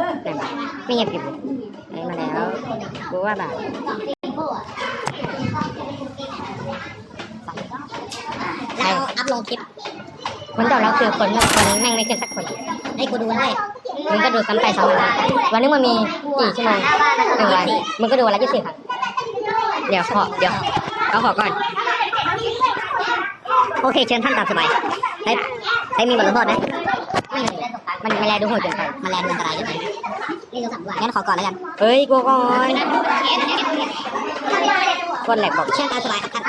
นั่นไม่เงียบกิบเลยได้มาแล้วกูว่าแบบแล้วอัพลงคลิปคนต่อเราคือคนคนแม่งไม่ขึ้นสักคนให้กูดูด้มึงก็ดูซ้ำไปซ้ำมาวันนึงมันมีกี่ชั่วโมงหนึ่งวันมึงก็ดูวันละยี่สิบครั้งเดี๋ยวขอเดี๋ยวเอาขอก่อน โอเคเชิญท่านตามสบายให้ให้มีบทลงโทษไห มมันไม่แลดูโหดเกินไปแมลงอันตรายใช่ไหมนี่ดูสับด้วยงั้นขอก่อนแล้วกันเฮ้ยกูก่อนคนแหลกบอกเชิญตามสบายครับท่าน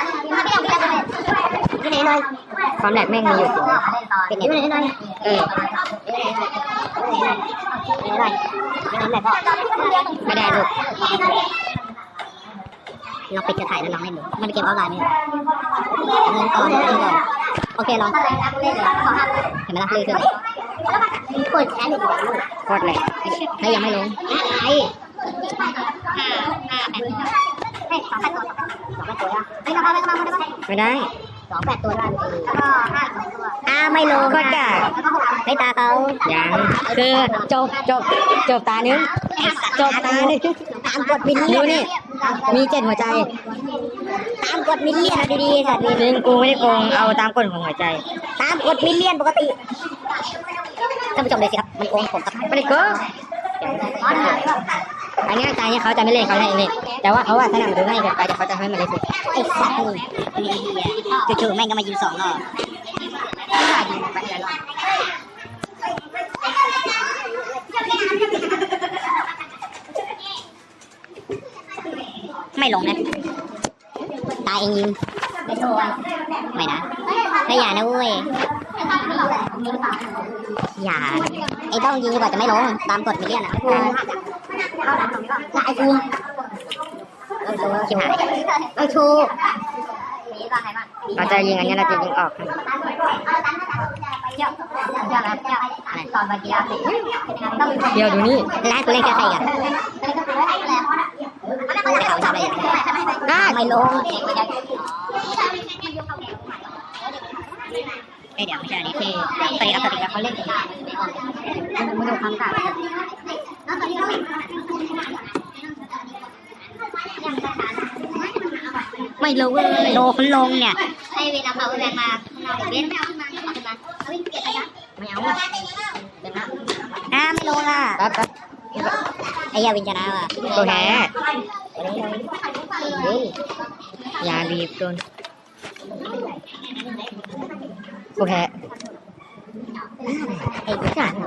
ที่ไหนหน่อยความแหลกแม่งมีอยู่จริงเป็นไหนหน่อยเออไหนหน่อยน้ำไหนพ่อไม่ได้ลูกเราปิดจะถ่ายแล้วน้องเล่นดูมันเป็นเกมออนไลน์ไหมเงินก่อนเงินก่อนโอเคลองเห็นไหมล่ะลื่นขึ้น กดแชร์หนึ่โคตรแหลกถ้ายังไม่ลงอะไรห้าห้าแปดเฮ้ยสองแปดตัวสองแปดตัวไม่ได้สองแปดตัวได้แล้วก็ห้าสองตัวอ่าไม่ลงก็กากไม่ตาเขายังคือจบจบจบตานึงจบตานึงตามกดมิลเลียดูนี่มีเจ็ดหัวใจ ตามกดมิลเลียนดีๆสัตว์จริงกูไม่ได้โกงเอาตามกฎของหัวใจ ตามกดมิลเลียนปกติ ท่านผู้ชมเลยสิครับ มันโกงผมครับไม่ได้โกงอันเนี้ยใจเนี่ยเขาจะไม่เล่นเขาให้เล่นแต่ว่าเขาว่าถ้าหนังดูง่ายเกินไปเดี๋ยวเขาจะให้มันเล่นไอ้สัตว์นี่จู่ๆแม่งก็มายิงสองรอบไม่ลงนะ ตายเองยิง ไม่นะไม่อย่านะเว้ยอย่านะไอ้ต้องยิงดีกว่าจะไม่ลงตามกฎมิลเลียนอะไอ้กูชิบหายไอ้ชูเราจะยิงอันเนี้ยเราจะยิงออกตอนวันกีฬาเสร็จเดี๋ยวดูนี่แล้วกูเล่นแค่ใครกันไม่เขาทำอะไรอย่างเงี้ยไม่ลงเอ้ยเดี๋ยวไม่ใช่อันนี้ที่สติกับสติกับเขาเล่นกันมาดูความต่างไม่ลงเว้ยโลคนลงเนี่ยให้เวลาเขาแรงมาเว้นไม่เอาขึ้นมาเอาขึ้นมาเอาวิ่งเก็บระยะไม่เอาเดี๋ยวนะอ่าไม่ลงอะแป๊บแป๊บไอ้ยาวินชนะว่ะตัวแพ้อย่าบีบโดน กูแพ้ไอ้กูจัดเร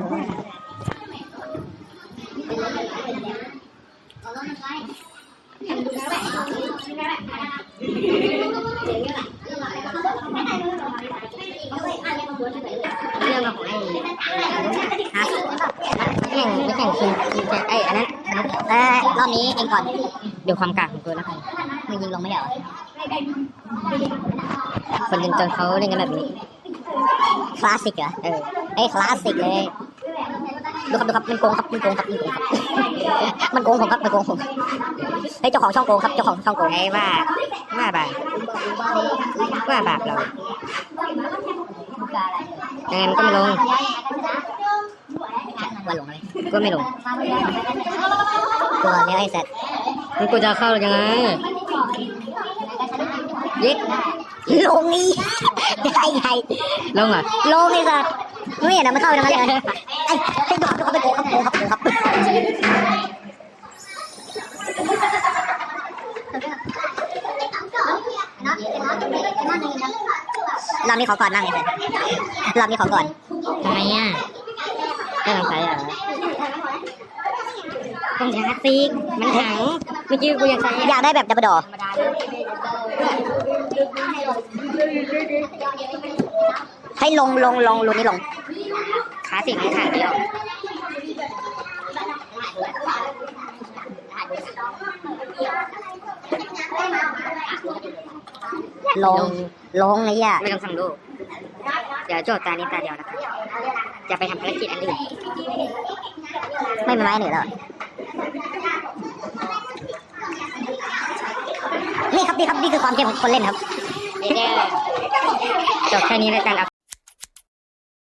ื่องของไอ้ฮะแข่งไม่แข่งชิงชิงแชมป์ไอ้อันนั้นเออรอบนี้เองก่อนเดูความกากของกูแล้วกันมึงยิงลงไม่เหรอคนจนจนเขาเล่นกันแบบนี้ คลาสสิกเหรอเออไอ้ยคลาสสิกเลยดูครับดูครับมันโกงครับมันโกงครับมันโกงครับมันโกงผมครับมันโกงผมไอ้ยเจ้าของช่องโกงครับเจ้าของช่องโกงไอ้ว่าว่าบาปว่าบาปเรายังไงมันก็ไม่ลงว่าหลงเลยก็ไม่ลงตัวเนี้ยไอ้สัตว์มึงกูจะเข้ายังไง ยิดลงนี่ได้ไงลงอะลงนี่สัตว์ไม่เห็นนะมันเข้าตรงนั้นเลยไอ้ไอ้ดูครับดูครับเป็นโกงครับโกงครับโกงครับรอบนี้ขอก่อนนั่งไอ้สัตว์รอบนี้ขอก่อนทำไมอะไม่ต้องใช้อะต้องชาร์จซิกมันถัง เมื่อกี้กูยังใช้อยากได้แบบดับเบิลดอร์ให้ลงลงลงลงนี่ลง ขาสิกมันขาดเดียวลงลงไอ้เหี้ยไม่ต้องสั่งลูกเดี๋ยวโจทย์ตานี้ตาเดียวนะครับจะไปทำภารกิจอันอื่น ไม่เป็นไรเหนือแล้ว นี่ครับนี่ครับนี่คือความเก่งของคนเล่นครับจบแค่นี้แล้วกัน